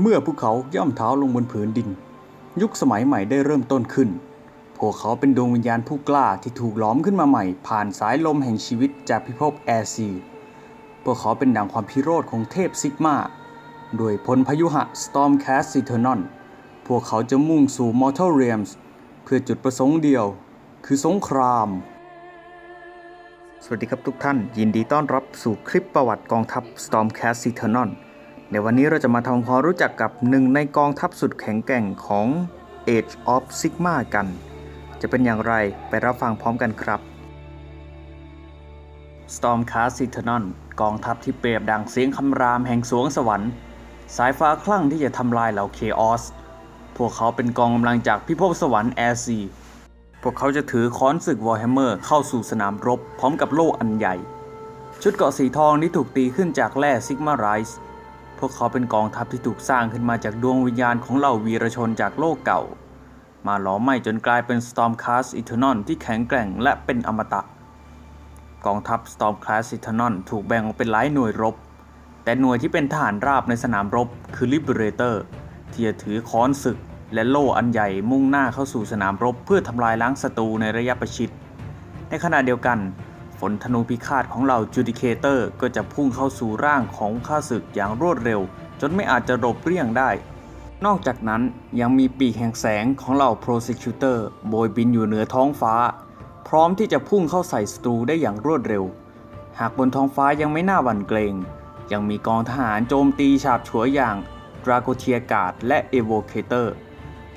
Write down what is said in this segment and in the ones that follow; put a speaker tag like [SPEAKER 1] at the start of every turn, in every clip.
[SPEAKER 1] เมื่อภูเขาย่ำเท้าลงบนผืนดิน ยุคสมัยใหม่ได้เริ่มต้นขึ้น พวกเขาเป็นดวงวิญญาณผู้กล้าที่ถูกหลอมขึ้นมาใหม่ ผ่านสายลมแห่งชีวิตจากพิภพแอร์ซีพวกเขาเป็นดังความพิโรธของเทพซิกมาโดยพลพายุหะ Stormcast c i t e r n o n พวกเขาจะมุ่งสู่ Mortal Realms เพื่อจุดประสงค์เดียว คือสงคราม สวัสดีครับทุกท่าน ยินดีต้อนรับสู่คลิปประวัติกองทัพ Stormcast c i t e r n o n ในวันนี้เราจะมาทำความรู้จักกับหนึ่งในกองทัพสุดแข็งแกร่งของ Age of Sigma กัน จะเป็นอย่างไรไปรับฟังพร้อมกันครับ Stormcast c i t e r n o n กองทัพที่เปรียบดังเสียงคำรามแห่งสวงสวรรค์ สายฟ้าคลั่งที่จะทำลายเหล่าเคออสพวกเขาเป็นกองกำลังจากพิภพสวรรค์แอซีพวกเขาจะถือค้อนศึกวอร์แฮมเมอร์เข้าสู่สนามรบพร้อมกับโล่อันใหญ่ ชุดเกราะสีทองที่ถูกตีขึ้นจากแร่ซิกมาไรส์ วกเขาเป็นกองทัพที่ถูกสร้างขึ้นมาจากดวงวิญญาณของเหล่าวีรชนจากโลกเก่า มาหลอมไหม้จนกลายเป็น Stormcast Eternal ที่แข็งแกร่งและเป็นอมตะ กองทัพ Stormcast Eternal ถูกแบ่งออกเป็นหลายหน่วยรบ แต่หน่วยที่เป็นทหารราบในสนามรบคือ Liberator ที่จะถือค้อนศึกและโล่อันใหญ่มุ่งหน้าเข้าสู่สนามรบเพื่อทำลายล้างศัตรูในระยะประชิด ในขณะเดียวกัน ฝนธนูพิฆาตของเรา Judicator ก็จะพุ่งเข้าสู่ร่างของข้าศึกอย่างรวดเร็ว จนไม่อาจจะหลบเลี่ยงได้ นอกจากนั้นยังมีปีกแห่งแสงของเหล่า Prosecutor โบยบินอยู่เหนือท้องฟ้า พร้อมที่จะพุ่งเข้าใส่ศัตรูได้อย่างรวดเร็ว หากบนท้องฟ้ายังไม่น่าหวั่นเกรง ยังมีกองทหารโจมตีฉาบฉวยอย่างดราโกเทียกาดและ Evocator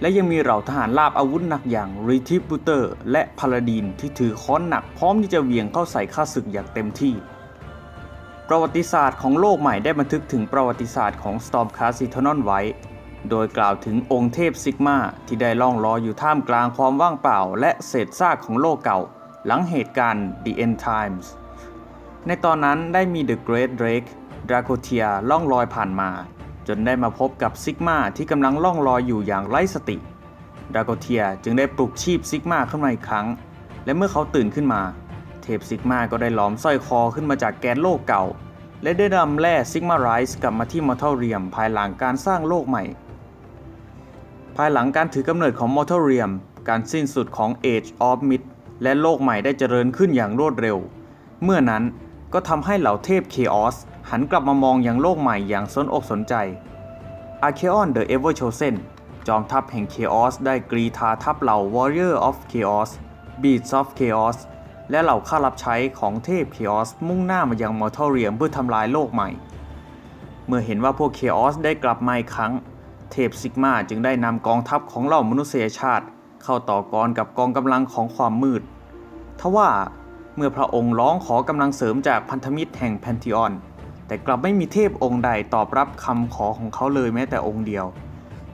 [SPEAKER 1] และยังมีเหล่าทหารลาบอาวุธหนักอย่าง Retributor และพาลาดินที่ถือค้อนหนักพร้อมที่จะเวียงเข้าใส่ข้าศึกอย่างเต็มที่ ประวัติศาสตร์ของโลกใหม่ได้บันทึกถึงประวัติศาสตร์ของ Stormcast Eternal ไว้ โดยกล่าวถึงองค์เทพซิกมาที่ได้ล่องลอยอยู่ท่ามกลางความว่างเปล่า และเศษซากของโลกเก่า หลังเหตุการณ์ The End Times ในตอนนั้นได้มี The Great Drake ดราโ t เทียล่องลอยผ่านมา จนได้มาพบกับซิกมาที่กำลังล่องลอยอยู่อย่างไร้สติดาโ t เทียจึงได้ปลุกชีพซิกมาขึ้นมาอีกครั้ง และเมื่อเขาตื่นขึ้นมา เทพซิกมาก็ได้หลอมสร้อยคอขึ้นมาจากแกนโลกเก่า และได้นำแร่ซิกมาไรส์กลับมาที่มอร์ทัลเรียมภายหลังการสร้างโลกใหม่ ภายหลังการถือกำเนิดของมอร์ทัลเรียมการสิ้นสุดของ Age of Myth และโลกใหม่ได้เจริญขึ้นอย่างรวดเร็ว เมื่อนั้นก็ทำให้เหล่าเทพเคออส หันกลับมามองอย่างโลกใหม่อย่างสนอกสนใจ Archeon the Ever Chosen จอมทัพแห่ง Chaos ได้กรีธาทัพเหล่า Warrior of Chaos Beasts of Chaos และเหล่าข้ารับใช้ของเทพ Chaos มุ่งหน้ามายัง Mortal Realm เพื่อทำลายโลกใหม่ เมื่อเห็นว่าพวก Chaos ได้กลับมาอีกครั้ง เทพซิกมาจึงได้นำกองทัพของเหล่ามนุษยชาติ เข้าต่อกรกับกองกำลังของความมืดทว่าเมื่อพระองค์ร้องขอกำลังเสริมจากพันธมิตรแห่งแพนทิออน แต่กลับไม่มีเทพองค์ใดตอบรับคำขอของเขาเลยแม้แต่องค์เดียว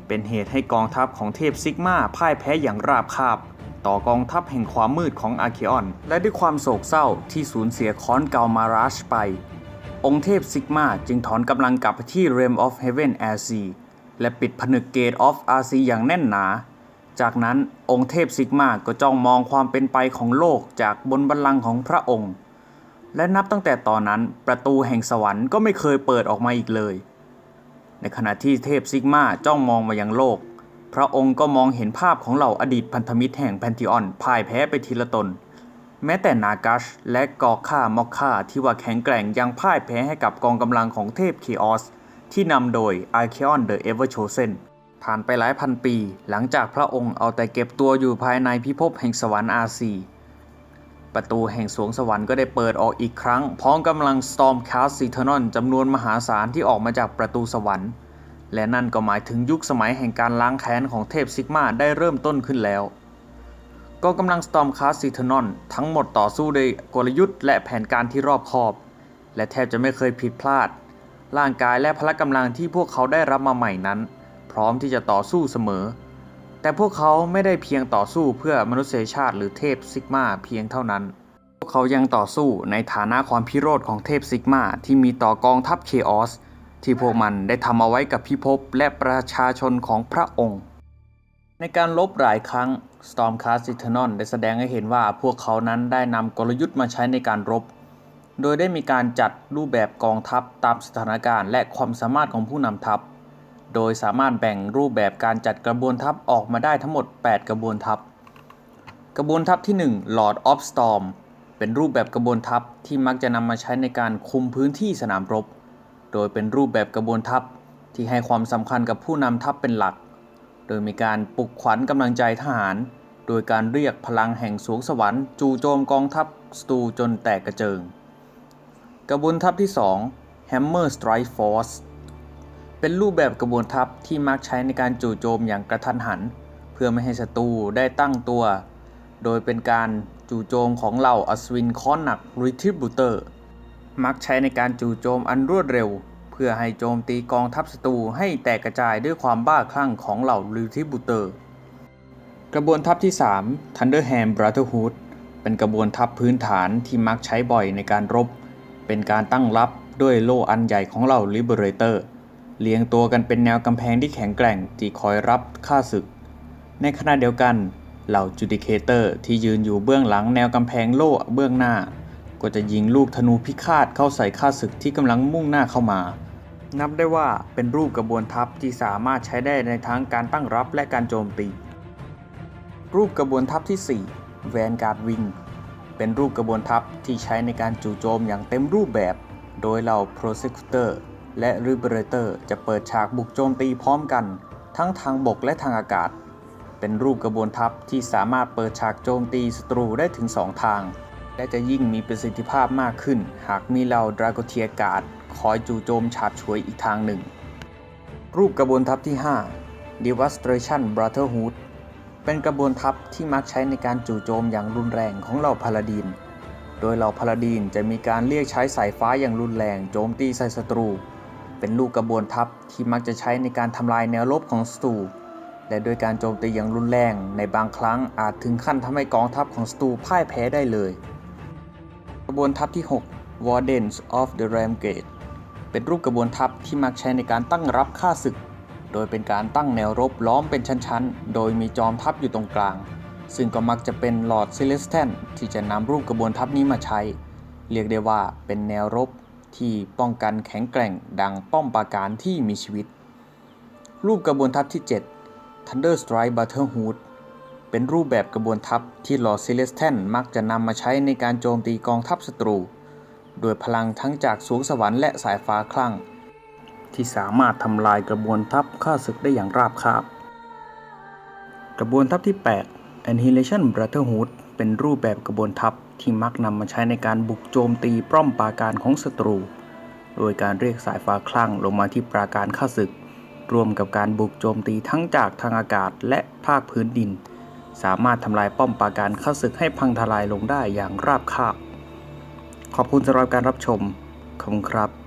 [SPEAKER 1] เป็นเหตุให้กองทัพของเทพซิกมาพ่ายแพ้อย่างราบคาบ ต่อกองทัพแห่งความมืดของอาร์เคออน และด้วยความโศกเศร้าที่สูญเสียคอนเกามาราชไป องค์เทพซิกมาจึงถอนกำลังกลับไปที่ Realm of Heaven Air Sea และปิดผนึกเกต of RC อย่างแน่นหนา จากนั้นองค์เทพซิกมาก็จ้องมองความเป็นไปของโลกจากบนบัลลังก์ของพระองค์ และนับตั้งแต่ตอนนั้นประตูแห่งสวรรค์ก็ไม่เคยเปิดออกมาอีกเลย ในขณะที่เทพซิกมาจ้องมองมายังโลก พระองค์ก็มองเห็นภาพของเหล่าอดีตพันธมิตรแห่งแพนทิออนพ่ายแพ้ไปทีละตน แม้แต่นากัชและกอค่ามอกค่าที่ว่าแข็งแกร่งยังพ่ายแพ้ให้กับกองกำลังของเทพเคออสที่นำโดย Archeon the Ever Chosen ผ่านไปหลายพันปี หลังจากพระองค์เอาแต่เก็บตัวอยู่ภายในพิภพแห่งสวรรค์อาซี ประตูแห่งสวงสวรรค์ก็ได้เปิดออกอีกครั้ง พร้อมกำลัง Stormcast Eternal จำนวนมหาศาลที่ออกมาจากประตูสวรรค์ และนั่นก็หมายถึงยุคสมัยแห่งการล้างแค้นของเทพซิกมาได้เริ่มต้นขึ้นแล้วกองกำลัง Stormcast Eternal ทั้งหมดต่อสู้ด้วยกลยุทธ์และแผนการที่รอบคอบ และแทบจะไม่เคยผิดพลาด ร่างกายและพละกำลังที่พวกเขาได้รับมาใหม่นั้น พร้อมที่จะต่อสู้เสมอ แต่พวกเขาไม่ได้เพียงต่อสู้เพื่อมนุษยชาติหรือเทพซิกมาเพียงเท่านั้น พวกเขายังต่อสู้ในฐานะความพิโรธของเทพซิกมาที่มีต่อกองทัพเคออสที่พวกมันได้ทำเอาไว้กับพิภพและประชาชนของพระองค์ ในการลบหลายครั้ง Stormcast Eternal ได้แสดงให้เห็นว่าพวกเขานั้นได้นำกลยุทธ์มาใช้ในการรบ โดยได้มีการจัดรูปแบบกองทัพตามสถานการณ์และความสามารถของผู้นำทัพ โดยสามารถแบ่งรูปแบบการจัดกระบวนทัพออกมาได้ทั้งหมด 8 กระบวนทัพ กระบวนทัพที่ 1 Lord of Storm เป็นรูปแบบกระบวนทัพที่มักจะนำมาใช้ในการคุมพื้นที่สนามรบ โดยเป็นรูปแบบกระบวนทัพที่ให้ความสำคัญกับผู้นำทัพเป็นหลัก โดยมีการปลุกขวัญกำลังใจทหาร โดยการเรียกพลังแห่งสวงสวรรค์จู่โจมกองทัพสตูจนแตกกระเจิง กระบวนทัพที่ 2 Hammer Strike Force เป็นรูปแบบกระบวนทัพที่มักใช้ในการจู่โจมอย่างกระทันหัน เพื่อไม่ให้ศัตรูได้ตั้งตัว โดยเป็นการจู่โจมของเหล่าอัศวินค้อนหนัก Retributor มักใช้ในการจู่โจมอันรวดเร็ว เพื่อให้โจมตีกองทัพศัตรูให้แตกกระจายด้วยความบ้าคลั่งของเหล่า Retributor กระบวนทัพที่ 3 Thunderhand Brotherhood เป็นกระบวนทัพพื้นฐานที่มักใช้บ่อยในการรบ เป็นการตั้งรับด้วยโล่อันใหญ่ของเหล่า Liberator เรียงตัวกันเป็นแนวกำแพงที่แข็งแกร่งที่คอยรับค่าศึก ในขณะเดียวกันเหล่า Judicator ที่ยืนอยู่เบื้องหลังแนวกำแพงโล่เบื้องหน้า ก็จะยิงลูกธนูพิฆาตเข้าใส่ข้าศึกที่กำลังมุ่งหน้าเข้ามา นับได้ว่าเป็นรูปกระบวนทัพที่สามารถใช้ได้ในทั้งการตั้งรับและการโจมตี รูปกระบวนทัพที่4 Vanguard Wing เป็นรูปกระบวนทัพที่ใช้ในการจู่โจมอย่างเต็มรูปแบบ โดยเหล่า Prosecutor และ Liberator จะเปิดฉากบุกโจมตีพร้อมกัน ทั้งทางบกและทางอากาศ เป็นรูปกระบวนทัพที่สามารถเปิดฉากโจมตีศัตรูได้ถึง 2 ทาง และจะยิ่งมีประสิทธิภาพมากขึ้น หากมีเหล่า Dragotier Guard คอยจู่โจมฉาบฉวยอีกทางหนึ่ง รูปกระบวนทัพที่ 5 Devastation Brotherhood เป็นกระบวนทัพที่มักใช้ในการจู่โจมอย่างรุนแรงของเหล่าพาลาดีนโดยเหล่าพาลาดีนจะมีการเรียกใช้สายฟ้าอย่างรุนแรงโจมตีใส่ศัตรู เป็นลูกกระบวนทัพที่มักจะใช้ในการทำลายแนวรบของศัตรูและโดยการโจมตีอย่างรุนแรงในบางครั้งอาจถึงขั้นทำให้กองทัพของศัตรูพ่ายแพ้ได้เลย กระบวนทัพที่ 6 Wardens of the Ram Gate เป็นรูปกระบวนทัพที่มักใช้ในการตั้งรับค่าศึก โดยเป็นการตั้งแนวรบล้อมเป็นชั้นๆ โดยมีจอมทัพอยู่ตรงกลาง ซึ่งก็มักจะเป็นลอร์ดซิเลสแทนที่จะนำรูปกระบวนทัพนี้มาใช้ เรียกได้ว่าเป็นแนวรบ ที่ป้องกันแข็งแกร่งดังป้อมปราการที่มีชีวิต รูปกระบวนทัพที่ 7 Thunder Strike Brotherhood เป็นรูปแบบกระบวนทัพที่ลอร์ดซิเลสแทนมักจะนำมาใช้ในการโจมตีกองทัพศัตรู โดยพลังทั้งจากสวงสวรรค์และสายฟ้าคลั่ง ที่สามารถทำลายกระบวนทัพข้าศึกได้อย่างราบคาบ กระบวนทัพที่ 8 Annihilation Brotherhood เป็นรูปแบบกระบวนทัพ ที่มักนำมาใช้ในการบุกโจมตีป้อมปราการของศัตรู โดยการเรียกสายฟ้าคลั่งลงมาที่ปราการข้าศึก รวมกับการบุกโจมตีทั้งจากทางอากาศและภาคพื้นดิน สามารถทำลายป้อมปราการข้าศึกให้พังทลายลงได้อย่างราบคาบ ขอบคุณสำหรับการรับชมขอบคุณครับ